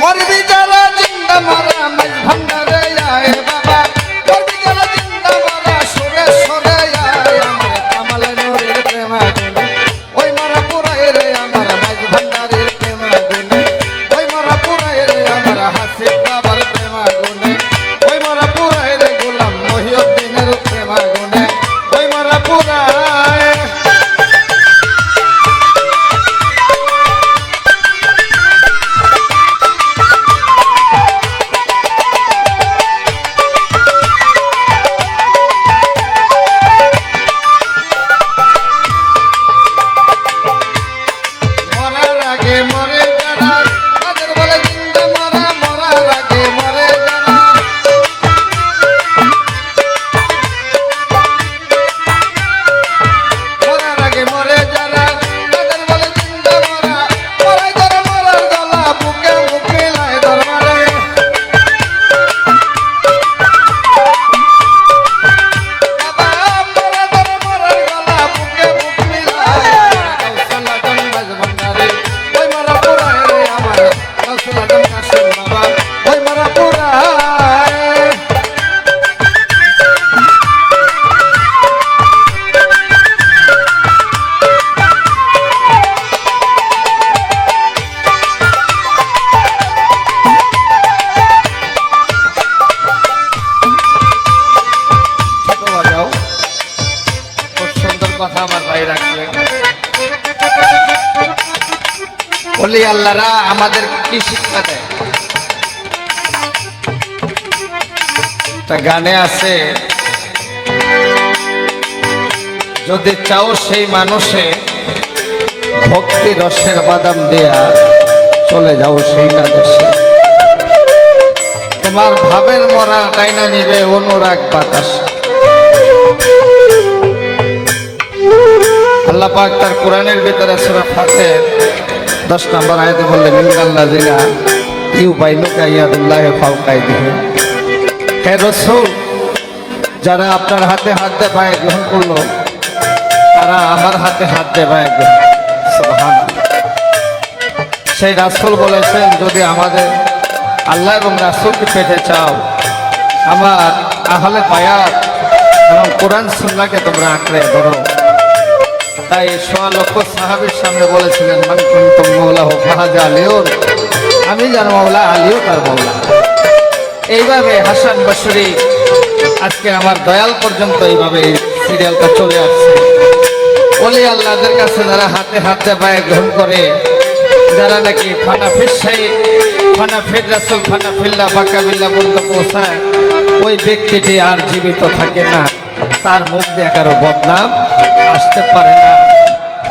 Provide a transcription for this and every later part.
মরবি যারা জিন্দা মারা মাঝ বলি আল্লাহরা আমাদের কি শিক্ষা দেয়? গানে আছে, যদি চাও সেই মানুষে ভক্তি রসের বাদাম দেয়া চলে যাও সেই না দেশে। তোমার ভাবের মরা টাইনা নিবে অনুরাগ বাতাস। আল্লাহ পাক তার কোরআনের ভিতরে সূরা ফাতির 10 নম্বর আয়াতে বললেন ইন্দাল্লা জিনা ইউ ইন্নাল্লাযিনা ইউবাইনুকা ইয়াদুল্লাহ ফাওকাইদিহি। হে রাসূল, যারা আপনার হাতে হাত দিয়ে পায়ে গ্রহণ করল। তারা আমার হাতে হাত দিয়ে পায়ে গ্রহণ সেই রাসূল বলেছেন, যদি আমাদের আল্লাহ এবং রাসূলকে পেতে চাও, আমার আহলে বায়াত এবং কোরআন সুন্নাহকে তোমরা আঁকড়ে ধরো। তাই সোয়া লক্ষ সাহাবির সামনে বলেছিলেন, মান কুনতুম মৌলাহু ফাহাজা আলিউর আমি জানো মৌলা আলিও তার মৌলা। এইভাবে হাসান বসরি আজকে আমার দয়াল পর্যন্ত এইভাবে এই সিরিয়ালটা চলে আসছে। ওলি আল্লাহদের কাছে যারা হাতে হাতে পায়ে গ্রহণ করে, যারা নাকি ফানা ফিসাই ফানা ফির রাসুল, ফানা ফিল্লা বাঁকা বিল্লা পর্যন্ত পৌঁছায় ওই ব্যক্তিটি আর জীবিত থাকে না। তার মুখ কারও বদনাম। আসতে পারে না।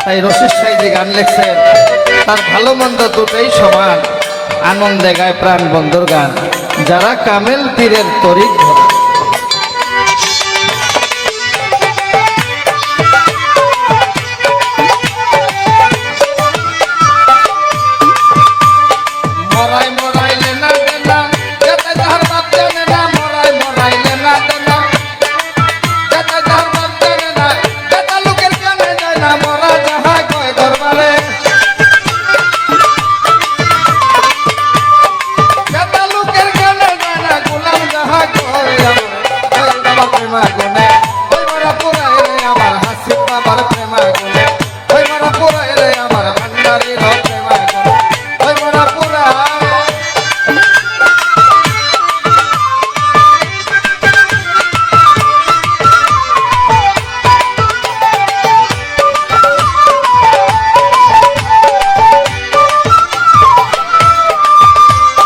তাই রশিদ সাই যে গান লেখছেন, তার ভালো মন্দ দুটোই সমান। আনন্দে গায় প্রাণ বন্ধুর গান। যারা কামেল পীরের তরিক ধরে।